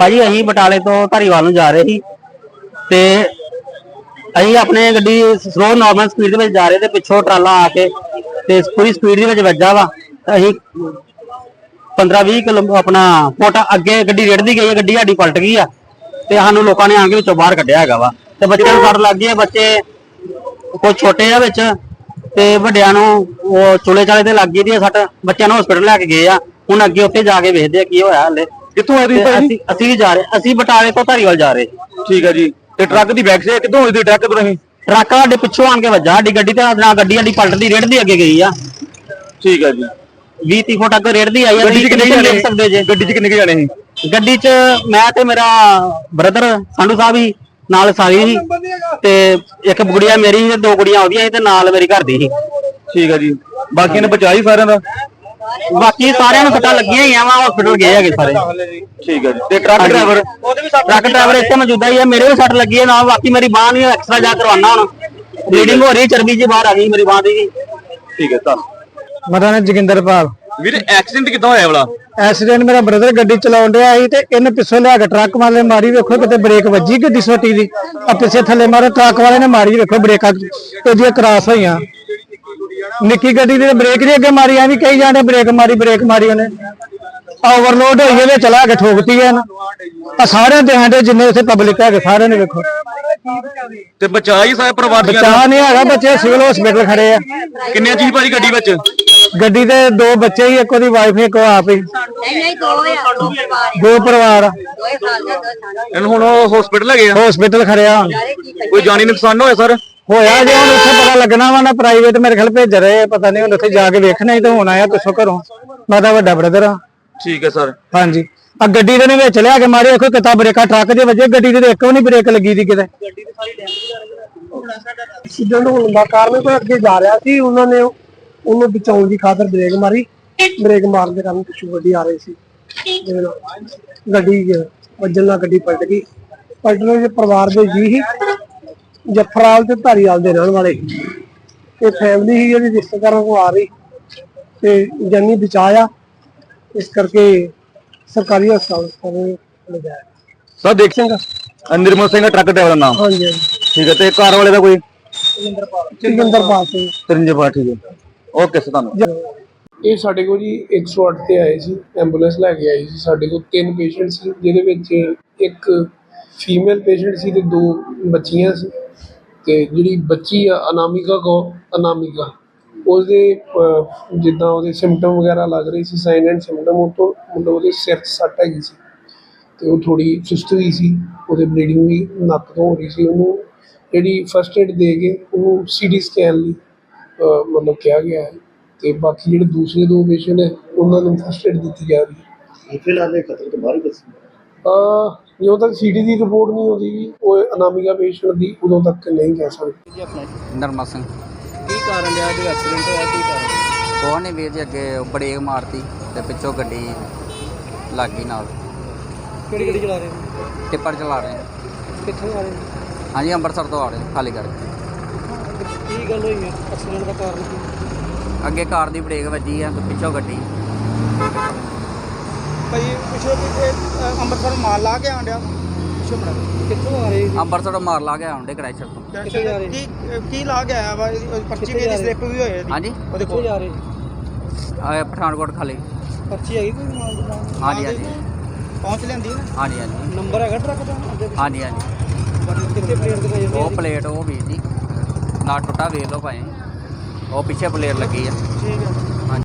ਭਾਜੀ ਅਸੀਂ ਬਟਾਲੇ ਤੋਂ ਧਾਰੀਵਾਲ ਨੂੰ ਜਾ ਰਹੇ ਸੀ ਤੇ ਅਸੀਂ ਆਪਣੇ ਗੱਡੀ ਸਲੋ ਨਾਰਮਲ ਸਪੀਡ ਦੇ ਵਿੱਚ ਜਾ ਰਹੇ ਤੇ ਪਿੱਛੋਂ ਟਰਾਲਾ ਆ ਕੇ ਤੇ ਪੂਰੀ ਸਪੀਡ ਦੇ ਵਿੱਚ ਵੱਜਾ ਵਾ। ਅਸੀਂ 15-20 ਕਿਲੋ ਆਪਣਾ ਫੁੱਟ ਅੱਗੇ ਗੱਡੀ ਰੇੜਦੀ ਗਈ ਹੈ, ਗੱਡੀ ਸਾਡੀ ਪਲਟ ਗਈ ਆ ਤੇ ਸਾਨੂੰ ਲੋਕਾਂ ਨੇ ਆ ਕੇ ਵਿੱਚੋਂ ਬਾਹਰ ਕੱਢਿਆ ਹੈਗਾ ਵਾ। ਤੇ ਬੱਚਿਆਂ ਨੂੰ ਸੱਟ ਲੱਗ ਗਈ ਬੱਚੇ ਕੁਝ ਛੋਟੇ ਆ ਵਿੱਚ ਤੇ ਵੱਡਿਆਂ ਨੂੰ ਉਹ ਚੁਲੇ ਚਾਲੇ ਤੇ ਲੱਗ ਗਈ ਦੀ ਸੱਟ। ਬੱਚਿਆਂ ਨੂੰ ਹਸਪੀਟਲ ਲੈ ਕੇ ਗਏ ਆ। ਹੁਣ ਅੱਗੇ ਉੱਥੇ ਜਾ ਕੇ ਵੇਖਦੇ ਆ ਕੀ ਹੋਇਆ ਹਲੇ। ਕਿੱਥੋਂ ਆਏ ਤੁਸੀਂ ਭਾਈ ਅਸੀਂ ਅਸੀਂ ਜਾ ਰਹੇ ਅਸੀਂ ਬਟਾਲੇ ਤੋਂ ਧਾਰੀਵਾਲ ਜਾ ਰਹੇ। ਠੀਕ ਹੈ ਜੀ। ਤੇ ਟਰੱਕ ਦੀ ਬੈਕ ਸੇ ਕਿੱਥੋਂ ਹੋਈ ਦੀ ਟਰੱਕ ਤੋਂ ਨਹੀਂ ਟਰੱਕ ਸਾਡੇ ਪਿੱਛੋਂ ਆਣ ਕੇ ਵੱਜਾ। ਸਾਡੀ ਗੱਡੀ ਤੇ ਨਾਲ ਗੱਡੀ ਸਾਡੀ ਪਲਟਦੀ ਰੇੜਦੀ ਅੱਗੇ ਗਈ ਆ। ਠੀਕ ਹੈ ਜੀ। 20 30 ਫੁੱਟ ਅੱਗੇ ਰੇੜਦੀ ਆਈ ਆ। ਗੱਡੀ 'ਚ ਕਿੰਨੇ ਕੁ ਦੇਖ ਜਾਣੇ ਸਕਦੇ ਜੇ? ਗੱਡੀ 'ਚ ਕਿੰਨੇ ਜਾਣੇ ਸੀ? ਗੱਡੀ 'ਚ ਮੈਂ ਤੇ ਮੇਰਾ ਬ੍ਰਦਰ ਸੰਧੂ ਸਾਹਿਬ ਹੀ ਨਾਲ ਸਾਰੀ ਸੀ। ਤੇ ਇੱਕ ਗੁੜੀਆ ਮੇਰੀ ਤੇ ਦੋ ਗੁੜੀਆਂ ਉਹਦੀਆਂ ਸੀ ਤੇ ਨਾਲ ਮੇਰੀ ਘਰ ਦੀ ਸੀ। ਠੀਕ ਹੈ ਜੀ। ਬਾਕੀ ਨੇ ਬਚਾਈ ਸਾਰਿਆਂ ਦਾ? ਬਾਕੀ ਸਾਰਿਆਂ ਨੂੰ ਸੱਟਾਂ ਲੱਗੀਆਂ ਹੀ ਆ ਵਾ ਹਸਪੀਟਲ ਗਏ ਹੈਗੇ ਸਾਰੇ। ਠੀਕ ਹੈ ਜੀ। ਤੇ ਟਰੱਕ ਡਰਾਈਵਰ ਟਰੱਕ ਡਰਾਈਵਰ ਇੱਥੇ ਮੌਜੂਦਾ ਹੀ ਆ ਮੇਰੇ ਵੀ ਸੱਟ ਲੱਗੀ ਹੈ ਨਾਲ ਬਾਕੀ ਮੇਰੀ ਬਾਹ ਨਹੀਂ ਐਕਸਟਰਾ ਜਾ ਕਰਵਾਉਣਾ ਹੁਣ। ਬਲੀਡਿੰਗ ਹੋ। ਰਹੀ ਹੈ, ਚਰਬੀ ਜੀ ਬਾਹਰ ਆ ਗਈ ਮੇਰੀ ਬਾਹ ਦੀ ਵੀ। ਠੀਕ ਹੈ ਤਾਂ। ਮੇਰਾ ਨਾਮ ਜੋਗਿੰਦਰਪਾਲ ਵੀਰ ਐਕਸੀਡੈਂਟ ਕਿੱਦਾਂ ਹੋਇਆ ਵਾਲਾ? ਐਕਸੀਡੈਂਟ ਮੇਰਾ ਬ੍ਰਦਰ ਗੱਡੀ ਚਲਾਉਣ ਡਿਆ ਸੀ ਤੇ ਇਹਨੇ ਪਿੱਛੋਂ ਲਿਆ ਕੇ ਟਰੱਕ ਵਾਲੇ ਮਾਰੀ ਵੇਖੋ ਕਿਤੇ ਬ੍ਰੇਕ ਵੱਜੀ ਗੱਡੀ ਛੋਟੀ ਦੀ। ਆ ਪਿੱਛੇ ਥੱਲੇ ਮਾਰੇ ਟਰੱਕ ਵਾਲੇ ਨੇ ਮਾਰੀ ਵੇਖੋ ਬ੍ਰੇਕਾਂ ਉਹਦੀਆਂ ਕਰਾਸ ਹੋਈਆਂ। ਨਿੱਕੀ ਗੱਡੀ ਦੀ ਬ੍ਰੇਕ ਨਹੀਂ ਅੱਗੇ ਮਾਰੀ ਐਵੇਂ ਕਈ ਜਾਣੇ ਬ੍ਰੇਕ ਮਾਰੀ ਬ੍ਰੇਕ ਮਾਰੀ ਉਹਨੇ। ਓਵਰਲੋਡ ਹੋਈ ਇਹਦੇ ਚਲਾ ਕੇ ਠੋਕਤੀ ਐ ਨਾ। ਆ ਸਾਰਿਆਂ ਦੇ ਹਾਂਡੇ ਜਿੰਨੇ ਉੱਥੇ ਪਬਲਿਕ ਹੈਗੇ ਸਾਰਿਆਂ ਨੇ ਵੇਖੋ। ਤੇ ਬਚਾਈ ਸਾਰੇ ਪ੍ਰਵਾਸੀਆਂ ਦਾ ਬਚਾ ਨਹੀਂ ਹੈਗਾ ਬੱਚੇ ਸਿਵਲ ਹਸਪੀਟਲ ਖੜੇ ਆ। ਕਿੰਨੇ ਜੀ ਭਾਜੀ ਗੱਡੀ ਵਿੱਚ? ਗੱਡੀ ਦੇ ਦੋ ਬੱਚੇ ਹੀ ਇੱਕ ਉਹਦੀ ਵਾਈਫ ਇੱਕ ਉਹ ਆਪ ਹੀ। ਨਹੀਂ ਨਹੀਂ ਦੋ ਆ ਦੋ ਪਰਿਵਾਰ ਦੋ ਪਰਿਵਾਰ ਆ। ਦੋਏ ਸਾਲ ਦੇ ਦੋ ਸਾਲ ਦੇ ਇਹਨੂੰ ਹੁਣ ਹਸਪੀਟਲ ਹੈਗੇ ਆ? ਹਸਪੀਟਲ ਖੜਿਆ। ਕੋਈ ਜਾਨੀ ਨੁਕਸਾਨ ਹੋਇਆ ਸਰ? ਹੋਇਆ ਜੇ ਹੁਣ ਉੱਥੇ ਪਤਾ ਲੱਗਣਾ ਵਾ ਨਾ ਪ੍ਰਾਈਵੇਟ ਮੇਰੇ ਖਿਆਲ ਭੇਜ ਰਹੇ ਆ, ਪਤਾ ਨਹੀਂ ਹੁਣ ਉੱਥੇ ਜਾ ਕੇ ਵੇਖਣਾ ਹੀ ਤਾਂ ਹੋਣਾ ਆ ਪਿੱਛੋਂ ਘਰੋਂ। ਮੈਂ ਤਾਂ ਵੱਡਾ ਬ੍ਰਦਰ ਆ। ਠੀਕ ਹੈ ਸਰ। ਹਾਂਜੀ। ਆ ਗੱਡੀ ਦੇ ਨੇ ਵਿੱਚ ਲਿਆ ਕੇ ਮਾਰੇ ਦੇਖੋ ਕਿਤਾ ਬ੍ਰੇਕਾਂ ਟਰੱਕ ਦੇ ਵਜੇ ਗੱਡੀ ਦੇ ਤਾਂ ਇੱਕ ਵੀ ਨਹੀਂ ਬ੍ਰੇਕ ਲੱਗੀ ਦੀ ਕਿਤੇ। ਐਕਸੀਡੈਂਟ ਹੋਣ ਦਾ ਕਾਰਨ ਕੋਈ ਅੱਗੇ ਜਾ ਰਿਹਾ ਸੀ ਉਹਨਾਂ ਨੇ ਉਹਨੂੰ ਬਚਾਉਣ ਦੀ ਖਾਤਰ ਬ੍ਰੇਕ ਮਾਰੀ ਬ੍ਰੇਕ ਮਾਰਨ ਦੇ ਕਾਰਨ ਪਿੱਛੋਂ ਗੱਡੀ ਆ ਰਹੀ ਸੀ। ਜਿਹਦੇ ਨਾਲ ਗੱਡੀ ਅਹ, ਵੱਜਣ ਨਾਲ ਗੱਡੀ ਪਲਟ ਗਈ। ਪਲਟਣ ਦੇ ਪਰਿਵਾਰ ਦੇ ਜੀ ਹੀ ਜਫਰਾਲ ਤੇ ਧਾਰੀਵਾਲ ਦੇ ਰਹਿਣ ਵਾਲੇ। ਤੇ ਫੈਮਿਲੀ ਹੀ ਜਿਹੜੀ ਰਿਸ਼ਤੇਦਾਰਾਂ ਕੋਲ ਆ ਰਹੀ। ਤੇ ਜਾਨੀ ਬਚਾਇਆ ਇਸ ਕਰਕੇ ਸਰਕਾਰੀ ਹਸਪਤਾਲ ਤੋਂ ਲਿਜਾਇਆ। ਸਰ ਦੇਖ ਸਿੰਘ ਨਿਰਮਲ ਸਿੰਘ ਦਾ ਟਰੱਕ ਡਰਾਈਵਰ ਦਾ ਨਾਮ। ਹਾਂਜੀ ਹਾਂਜੀ। ਠੀਕ ਹੈ ਤੇ ਕਾਰ ਵਾਲੇ ਦਾ ਕੋਈ? ਜੋਗਿੰਦਰਪਾਲ ਸਿੰਘ। ਤਰਿੰਜਪਾਲ ਠੀਕ ਹੈ। ਓਕੇ ਸਰ ਤੁਹਾਨੂੰ ਇਹ ਸਾਡੇ ਕੋਲ ਜੀ 108 ਤੇ ਆਏ ਸੀ ਐਂਬੂਲੈਂਸ ਲੈ ਕੇ ਆਈ ਸੀ। ਸਾਡੇ ਕੋਲ ਤਿੰਨ ਪੇਸ਼ੈਂਟ ਸੀ ਜਿਹਦੇ ਵਿੱਚ ਇੱਕ ਫੀਮੇਲ ਪੇਸ਼ੈਂਟ ਸੀ ਤੇ ਦੋ ਬੱਚੀਆਂ ਸੀ। ਅਤੇ ਜਿਹੜੀ ਬੱਚੀ ਆ, ਅਨਾਮਿਕਾ ਕੋ, ਅਨਾਮਿਕਾ, ਉਹਦੇ ਜਿੱਦਾਂ ਉਹਦੇ ਸਿੰਪਟਮ ਵਗੈਰਾ ਲੱਗ ਰਹੇ ਸੀ ਸਾਈਨ ਐਂਡ ਸਿੰਮਟਮ ਉਹ ਤੋਂ ਮਤਲਬ ਉਹਦੇ ਸਿਰ 'ਚ ਸੱਟ ਹੈਗੀ ਸੀ ਅਤੇ ਉਹ ਥੋੜ੍ਹੀ ਸੁਸਤ ਵੀ ਸੀ, ਉਹਦੇ ਬਲੀਡਿੰਗ ਵੀ ਨੱਕ ਤੋਂ ਹੋ ਰਹੀ ਸੀ, ਉਹਨੂੰ ਜਿਹੜੀ ਫਸਟ ਏਡ ਦੇ ਕੇ ਉਹਨੂੰ ਸੀ ਟੀ ਸਕੈਨ ਲਈ ਮਤਲਬ ਕਿਹਾ ਗਿਆ ਹੈ ਅਤੇ ਬਾਕੀ ਜਿਹੜੇ ਦੂਸਰੇ ਦੋ ਪੇਸ਼ੈਂਟ ਹੈ, ਉਹਨਾਂ ਨੂੰ ਫਸਟ ਏਡ ਦਿੱਤੀ ਜਾ ਰਹੀ ਹੈ। ਫਿਲਹਾਲ ਇਹ ਖਤਰੇ ਤੋਂ ਬਾਹਰ ਹੀ ਦੱਸੀ ਜਦੋਂ ਤੱਕ ਸੀਟੀ ਦੀ ਰਿਪੋਰਟ ਨਹੀਂ ਆਉਂਦੀ ਉਹ ਅਨਾਮਿਕਾ ਪੇਸ਼ੈਂਟ ਦੀ ਉਦੋਂ ਤੱਕ ਨਹੀਂ ਕਹਿ ਸਕਦੇ। ਨਰਮਾ ਸਿੰਘ। ਕੀ ਕਾਰਨ ਰਿਹਾ? ਜੋ ਐਕਸੀਡੈਂਟ ਹੋਇਆ ਕੀ ਕਾਰਨ ਉਹ ਨੇ ਵੀਰ ਜੀ ਅੱਗੇ ਬ੍ਰੇਕ ਮਾਰਤੀ ਤੇ ਪਿੱਛੋਂ ਗੱਡੀ ਲੱਗ ਗਈ ਨਾਲ। ਕਿਹੜੀ ਗੱਡੀ ਚਲਾ ਰਹੇ ਹੋ? ਟਿੱਪਰ ਚਲਾ ਰਹੇ ਹਾਂ। ਕਿੱਥੋਂ ਆ ਰਹੇ ਹੋ? ਹਾਂਜੀ ਅੰਮ੍ਰਿਤਸਰ ਤੋਂ ਆ ਰਹੇ ਹਾਂ, ਖਾਲੀ ਕਰਕੇ ਕੀ ਗੱਲ ਹੋਈ ਹੈ? ਐਕਸੀਡੈਂਟ ਦਾ ਕਾਰਨ ਕੀ? ਅੱਗੇ ਕਾਰ ਦੀ ਬ੍ਰੇਕ ਵੱਜੀ ਆ ਤੇ ਪਿੱਛੋਂ ਗੱਡੀ। ਭਾਈ ਪਿਛੋ ਅੰਮ੍ਰਿਤਸਰ ਮਾਲ ਲਾ ਕੇ ਆਂਡਿਆ ਪਿਛੋ ਬੜਾ ਕਿੱਥੋਂ ਆ ਰਹੇ ਅੰਮ੍ਰਿਤਸਰ ਤੋਂ ਮਾਰ ਲਾ ਕੇ ਆਉਂਦੇ ਕ੍ਰੈਸ਼ਰ ਤੋਂ। ਕਿੱਥੇ ਜਾ ਰਹੇ? ਕੀ ਕੀ ਲਾ ਕੇ ਆਇਆ ਵਾ? ਪਰਚੀ ਵੀ ਸਲਿੱਪ ਵੀ ਹੋਏ ਹਾਂਜੀ। ਉਹਦੇ ਕੋਲ ਜਾ ਰਹੇ? ਆਹ ਪਠਾਨਕੋਟ ਖਾਲੀ। ਪਰਚੀ ਹੈਗੀ ਕੋਈ ਮਾਲ ਦੀ ਨਾਲ? ਹਾਂਜੀ ਹਾਂਜੀ। ਪਹੁੰਚ ਲੈਂਦੀ ਨਾ? ਹਾਂਜੀ ਹਾਂਜੀ। ਨੰਬਰ ਹੈਗਾ ਟਰੱਕ ਦਾ? ਅੱਗੇ ਹਾਂਜੀ ਹਾਂਜੀ। ਕਿੱਥੇ ਪਲੇਟ ਦਿਖਾਈ ਜਾਂਦੀ ਉਹ ਪਲੇਟ ਉਹ ਵੀਰ ਜੀ ਨਾ ਟੁੱਟਾ ਵੇਖ ਲਓ ਭਾਵੇਂ ਉਹ ਪਿੱਛੇ ਪਲੇਟ ਲੱਗੀ ਆ। ਠੀਕ ਹੈ।